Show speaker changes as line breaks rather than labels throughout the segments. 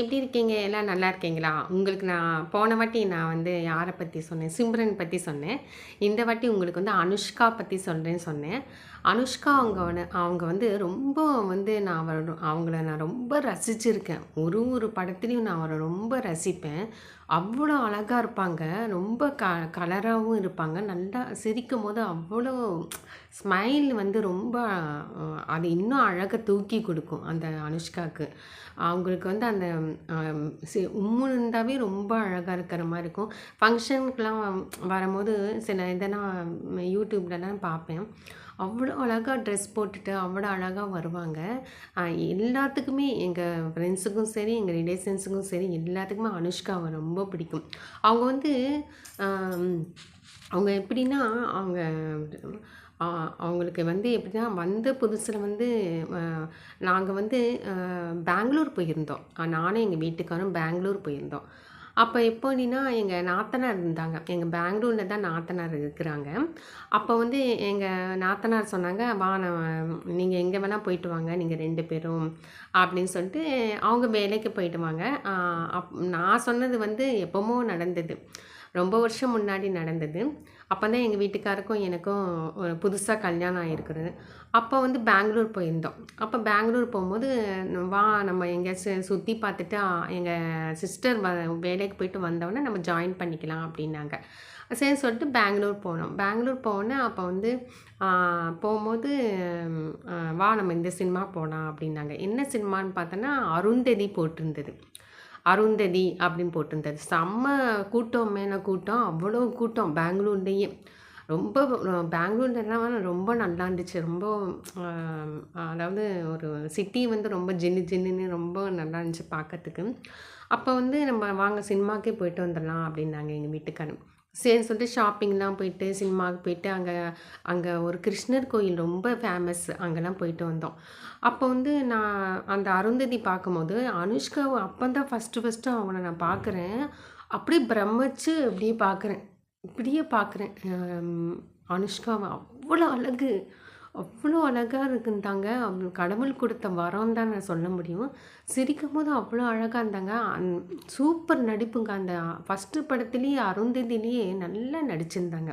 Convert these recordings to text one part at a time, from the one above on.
எப்படி இருக்கீங்க? எல்லாம் நல்லா இருக்கீங்களா? உங்களுக்கு நான் போன வாட்டி நான் வந்து யாரை பற்றி சொன்னேன்? சிம்ரன் பற்றி சொன்னேன். இந்த வாட்டி உங்களுக்கு வந்து அனுஷ்கா பற்றி சொல்கிறேன்னு சொன்னேன். அனுஷ்கா அவங்க அவங்க வந்து ரொம்ப வந்து நான் அவர் அவங்கள நான் ரொம்ப ரசிச்சிருக்கேன் ஒரு ஒரு படத்துலையும் நான் அவரை ரொம்ப ரசிப்பேன் அவ்வளோ அழகாக இருப்பாங்க ரொம்ப க கலராகவும் இருப்பாங்க நல்லா சிரிக்கும் போது அவ்வளோ ஸ்மைல் வந்து ரொம்ப அது இன்னும் அழகாக தூக்கி கொடுக்கும் அந்த அனுஷ்காவுக்கு அவங்களுக்கு வந்து அந்த சி உம்முன்னு இருந்தாவே ரொம்ப அழகாக இருக்கிற மாதிரி இருக்கும் ஃபங்க்ஷனுக்குலாம் வரும்போது சில இதெல்லாம் யூடியூப்லலாம் பார்ப்பேன் அவ்வளோ அழகாக ட்ரெஸ் போட்டுட்டு அவ்வளோ அழகாக வருவாங்க. எல்லாத்துக்குமே எங்கள் ஃப்ரெண்ட்ஸுக்கும் சரி எங்கள் ரிலேஷன்ஸுக்கும் சரி எல்லாத்துக்குமே அனுஷ்காவை ரொம்ப பிடிக்கும். அவங்க வந்து அவங்க எப்படின்னா அவங்க அவங்களுக்கு வந்து எப்படின்னா வந்த புதுசில் வந்து நாங்கள் வந்து பெங்களூர் போயிருந்தோம். நானும் எங்கள் வீட்டுக்காரும் பெங்களூர் போயிருந்தோம். அப்போ எப்படின்னா எங்கள் நாத்தனார் இருந்தாங்க. எங்கள் பெங்களூரில் தான் நாத்தனார் இருக்கிறாங்க. அப்போ வந்து எங்கள் நாத்தனார் சொன்னாங்க வா நான் நீங்கள் எங்கே வேணால் போயிட்டு வாங்க நீங்கள் ரெண்டு பேரும் அப்படின்னு சொல்லிட்டு அவங்க வேலைக்கு போயிட்டு வாங்க. அப் நான் சொன்னது வந்து எப்போமோ நடந்தது. ரொம்ப வருஷம் முன்னாடி நடந்தது. அப்போ தான் எங்கள் வீட்டுக்காருக்கும் எனக்கும் ஒரு புதுசாக கல்யாணம் ஆகிருக்குறது அப்போ வந்து பெங்களூர் போயிருந்தோம். அப்போ பெங்களூர் போகும்போது வா நம்ம எங்கேயாச்சும் சுற்றி பார்த்துட்டு எங்கள் சிஸ்டர் வ வேலைக்கு போயிட்டு வந்தவொடனே நம்ம ஜாயின் பண்ணிக்கலாம் அப்படின்னாங்க. சரி சொல்லிட்டு பெங்களூர் போனோம். பெங்களூர் போனேன் அப்போ வந்து போகும்போது வா நம்ம இந்த சினிமா போகலாம் அப்படின்னாங்க. என்ன சினிமான்னு பார்த்தோன்னா அருந்ததி போட்டிருந்தது. அருந்ததி அப்படின்னு போட்டிருந்தது செம்ம கூட்டம் மேலே கூட்டம் அவ்வளோ கூட்டம் பெங்களூர்லேயே. ரொம்ப பெங்களூர்லாம் ரொம்ப நல்லா இருந்துச்சு. ரொம்ப அதாவது ஒரு சிட்டி வந்து ரொம்ப ஜின்னு ஜின்னு ரொம்ப நல்லா இருந்துச்சு பார்க்கறதுக்கு. அப்போ வந்து நம்ம வாங்க சினிமாக்கே போயிட்டு வந்துடலாம் அப்படின்னாங்க எங்கள் வீட்டுக்காரன் சரி சொல்லிட்டு ஷாப்பிங்லாம் போயிட்டு சினிமாவுக்கு போயிட்டு அங்கே அங்கே ஒரு கிருஷ்ணர் கோயில் ரொம்ப ஃபேமஸ் அங்கெல்லாம் போயிட்டு வந்தோம். அப்போ வந்து நான் அந்த அருந்ததி பார்க்கும்போது அனுஷ்காவை அப்போ தான் ஃபஸ்ட்டு ஃபஸ்ட்டு அவங்கள நான் பார்க்குறேன். அப்படியே பிரமிச்சு அப்படியே பார்க்குறேன். இப்படியே பார்க்குறேன். அனுஷ்காவை அவ்வளோ அழகு. அவ்வளோ அழகாக இருக்குந்தாங்க. அவங்க கடவுள் கொடுத்த வரம் தான் நான் சொல்ல முடியும். சிரிக்கும் போது அவ்வளோ அழகாக இருந்தாங்க. அந் சூப்பர் நடிப்புங்க. அந்த ஃபஸ்ட்டு படத்துலேயே அருந்ததிலேயே நல்லா நடிச்சிருந்தாங்க.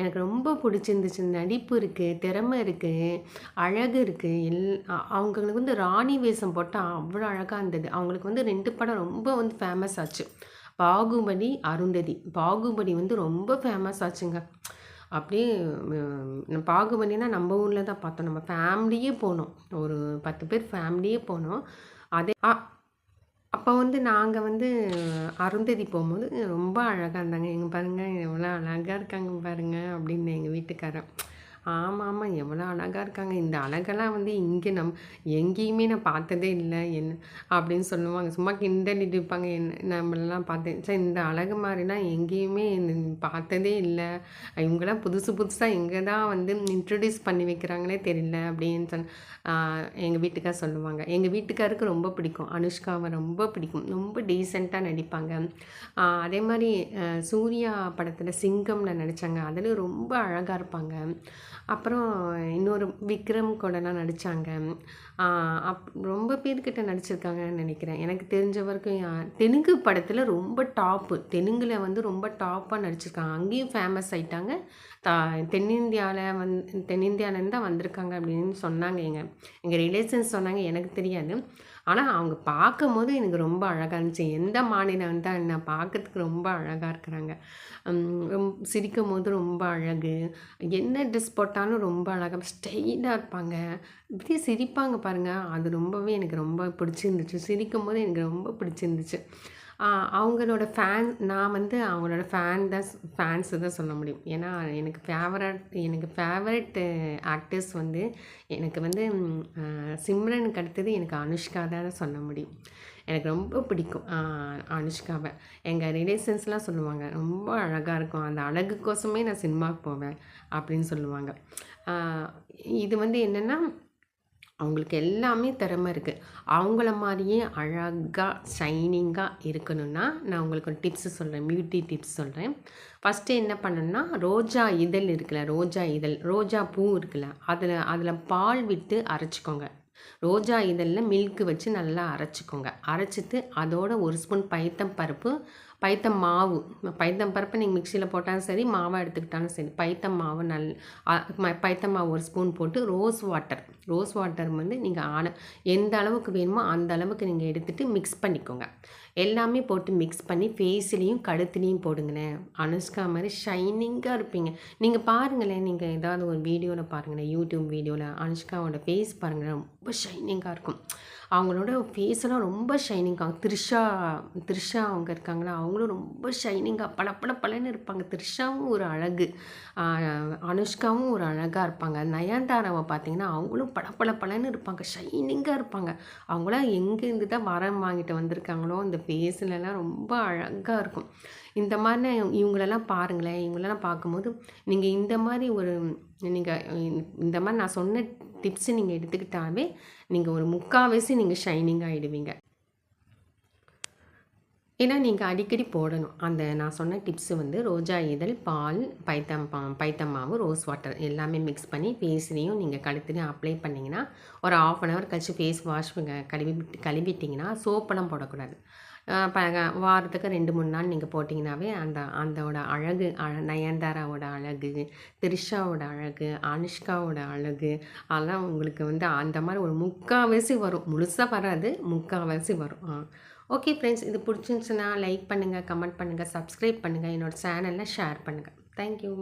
எனக்கு ரொம்ப பிடிச்சிருந்துச்சு. நடிப்பு இருக்குது திறமை இருக்குது அழகு இருக்குது எல் அவங்களுக்கு வந்து ராணி வேஷம் போட்டால் அவ்வளோ அழகாக இருந்தது. அவங்களுக்கு வந்து ரெண்டு படம் ரொம்ப வந்து ஃபேமஸ் ஆச்சு. பாகுபலி அருந்ததி. பாகுபலி வந்து ரொம்ப ஃபேமஸ் ஆச்சுங்க. அப்படியே ம், நம்ம ஊரில் தான் பார்த்தோம். நம்ம ஃபேமிலியே போனோம். ஒரு பத்து பேர் ஃபேமிலியே போனோம். அதே அ அப்போ வந்து நாங்கள் வந்து அருந்ததி போகும்போது ரொம்ப அழகாக இருந்தாங்க. எங்கள் பாருங்க எவ்வளோ அழகாக இருக்காங்க பாருங்க அப்படின்னு எங்கள் வீட்டுக்காரன் ஆமாம் ஆமாம் எவ்வளோ அழகாக இருக்காங்க. இந்த அழகெல்லாம் வந்து இங்கே நம் எங்கேயுமே நான் பார்த்ததே இல்லை. என்ன அப்படின்னு சொல்லுவாங்க. சும்மா கிண்டல் இருப்பாங்க என்ன நம்மளெல்லாம் பார்த்தேன் சரி இந்த அழகு மாதிரிலாம் எங்கேயுமே பார்த்ததே இல்லை. இவங்கெல்லாம் புதுசு புதுசாக எங்கே தான் வந்து இன்ட்ரடியூஸ் பண்ணி வைக்கிறாங்களே தெரியல அப்படின்னு சொன்ன எங்கள் வீட்டுக்கார் சொல்லுவாங்க. எங்கள் வீட்டுக்காருக்கு ரொம்ப பிடிக்கும். அனுஷ்காவை ரொம்ப பிடிக்கும். ரொம்ப டீசெண்டாக நடிப்பாங்க. அதே மாதிரி சூர்யா படத்தில் சிங்கம்ல நடித்தாங்க அதில் ரொம்ப அழகாக இருப்பாங்க. அப்புறம் இன்னொரு விக்ரம் கூடலாம் நடித்தாங்க அப் ரொம்ப பேர்கிட்ட நடிச்சிருக்காங்கன்னு நினைக்கிறேன். எனக்கு தெரிஞ்ச வரைக்கும் யா- தெலுங்கு படத்தில் ரொம்ப டாப்பு. தெலுங்கில் வந்து ரொம்ப டாப்பாக நடிச்சிருக்காங்க. அங்கேயும் ஃபேமஸ் ஆகிட்டாங்க தா தென்னிந்தியாவில் வந் தென்னிந்தியாவிலேருந்து தான் வந்திருக்காங்க அப்படின்னு சொன்னாங்க எங்கள் எங்கள் ரிலேஷன்ஸ் சொன்னாங்க எனக்கு தெரியாது. ஆனால் அவங்க பார்க்கும்போது எனக்கு ரொம்ப அழகாக இருந்துச்சு. எந்த மாநிலம் தான் என்ன பார்க்கறதுக்கு ரொம்ப அழகாக இருக்கிறாங்க. ரொம்ப சிரிக்கும் போது ரொம்ப அழகு. என்ன ட்ரெஸ் போட்டாலும் ரொம்ப அழகாக ஸ்டெயிட்டாக இருப்பாங்க. இப்படி சிரிப்பாங்க பாருங்கள் அது ரொம்பவே எனக்கு ரொம்ப பிடிச்சிருந்துச்சு. சிரிக்கும் போது எனக்கு ரொம்ப பிடிச்சிருந்துச்சு. அவங்களோட ஃபேன் நான் வந்து அவங்களோட ஃபேன் தான் ஃபேன்ஸு தான் சொல்ல முடியும். ஏன்னா எனக்கு ஃபேவரட் எனக்கு ஃபேவரட் ஆக்டர்ஸ் வந்து எனக்கு வந்து சிம்ரனுக்கு அடுத்தது எனக்கு அனுஷ்கா தான் சொல்ல முடியும். எனக்கு ரொம்ப பிடிக்கும் அனுஷ்காவை. எங்கள் ரிலேஷன்ஸ்லாம் சொல்லுவாங்க ரொம்ப அழகாக இருக்கும். அந்த அழகுக்கோசமே நான் சினிமாவுக்கு போவேன் அப்படின்னு சொல்லுவாங்க. இது வந்து என்னென்னா அவங்களுக்கு எல்லாமே திறமை இருக்குது அவங்கள மாதிரியே அழகாக ஷைனிங்காக இருக்கணும்னா நான் உங்களுக்கு ஒரு டிப்ஸ் சொல்கிறேன் பியூட்டி டிப்ஸ் சொல்கிறேன் ஃபஸ்ட்டு என்ன பண்ணணும்னா ரோஜா இதழ் இருக்குல்ல ரோஜா இதழ் ரோஜா பூ இருக்குல்ல அதில் அதில் பால் விட்டு அரைச்சிக்கோங்க. ரோஜா இதழில் மில்க்கு வச்சு நல்லா அரைச்சிக்கோங்க. அரைச்சிட்டு அதோட ஒரு ஸ்பூன் பைத்தம் பருப்பு பைத்தம் மாவு. பைத்தம் பருப்பை நீங்கள் மிக்சியில் போட்டாலும் சரி மாவாக எடுத்துக்கிட்டாலும் சரி பைத்தம் மாவு நல் பைத்தம் மாவு ஒரு ஸ்பூன் போட்டு ரோஸ் வாட்டர். ரோஸ் வாட்டர் வந்து நீங்கள் ஆன எந்த அளவுக்கு வேணுமோ அந்த அளவுக்கு நீங்கள் எடுத்துகிட்டு மிக்ஸ் பண்ணிக்கோங்க. எல்லாமே போட்டு மிக்ஸ் பண்ணி ஃபேஸ்லேயும் கழுத்துலேயும் போடுங்களேன் அனுஷ்கா மாதிரி ஷைனிங்காக இருப்பீங்க. நீங்கள் பாருங்களேன் நீங்கள் ஏதாவது ஒரு வீடியோவில் பாருங்களேன் யூடியூப் வீடியோவில் அனுஷ்காவோட ஃபேஸ் பாருங்களேன் ரொம்ப ஷைனிங்காக இருக்கும். அவங்களோட ஃபேஸெல்லாம் ரொம்ப ஷைனிங்காக த்ரிஷா த்ரிஷா அவங்க இருக்காங்களா அவங்களும் ரொம்ப ஷைனிங்காக பல பல பலன்னு இருப்பாங்க. த்ரிஷாவும் ஒரு அழகு. அனுஷ்காவும் ஒரு அழகாக இருப்பாங்க. நயன்தாராவை பார்த்தீங்கன்னா அவங்களும் பல பல பலன்னு இருப்பாங்க. ஷைனிங்காக இருப்பாங்க. அவங்களாம் எங்கேருந்து தான் வரம் வாங்கிட்டு வந்திருக்காங்களோ இந்த ஃபேஸ்லலாம் ரொம்ப அழகாக இருக்கும். இந்த மாதிரி இவங்களெல்லாம் பாருங்களேன். இவங்களெல்லாம் பார்க்கும்போது நீங்கள் இந்த மாதிரி ஒரு நீங்கள் இந்த மாதிரி நான் சொன்ன டிப்ஸை நீங்கள் எடுத்துக்கிட்டாவே நீங்கள் ஒரு முக்கால்வாசி நீங்கள் ஷைனிங் ஆகிடுவீங்க ஏன்னா நீங்கள் அடிக்கடி போடணும். அந்த நான் சொன்ன டிப்ஸு வந்து ரோஜா இதழ் பால் பைத்தம் பா பைத்தம் மாவு ரோஸ் வாட்டர் எல்லாமே மிக்ஸ் பண்ணி ஃபேஸ்லேயும் நீங்கள் கழுத்துலையும் அப்ளை பண்ணிங்கன்னா ஒரு ஆஃப் அன் ஹவர் கழிச்சு ஃபேஸ் வாஷ் கழுவி கழுவிட்டிங்கன்னா சோப்பெல்லாம் போடக்கூடாது. ப வாரத்துக்கு ரெண்டு மூணு நாள் நீங்கள் போட்டிங்கனாவே அந்த அந்தோட அழகு அழ நயன்தாராவோட அழகு த்ரிஷாவோட அழகு அனுஷ்காவோட அழகு அதெல்லாம் உங்களுக்கு வந்து அந்த மாதிரி ஒரு முக்கால்வாசி வரும். முழுசாக வராது முக்கால்வாசி வரும். ஓகே ஃப்ரெண்ட்ஸ் இது பிடிச்சிருந்துச்சுன்னா லைக் பண்ணுங்கள் கமெண்ட் பண்ணுங்கள் சப்ஸ்கிரைப் பண்ணுங்கள் என்னோடய சேனலில் ஷேர் பண்ணுங்கள் தேங்க்யூ.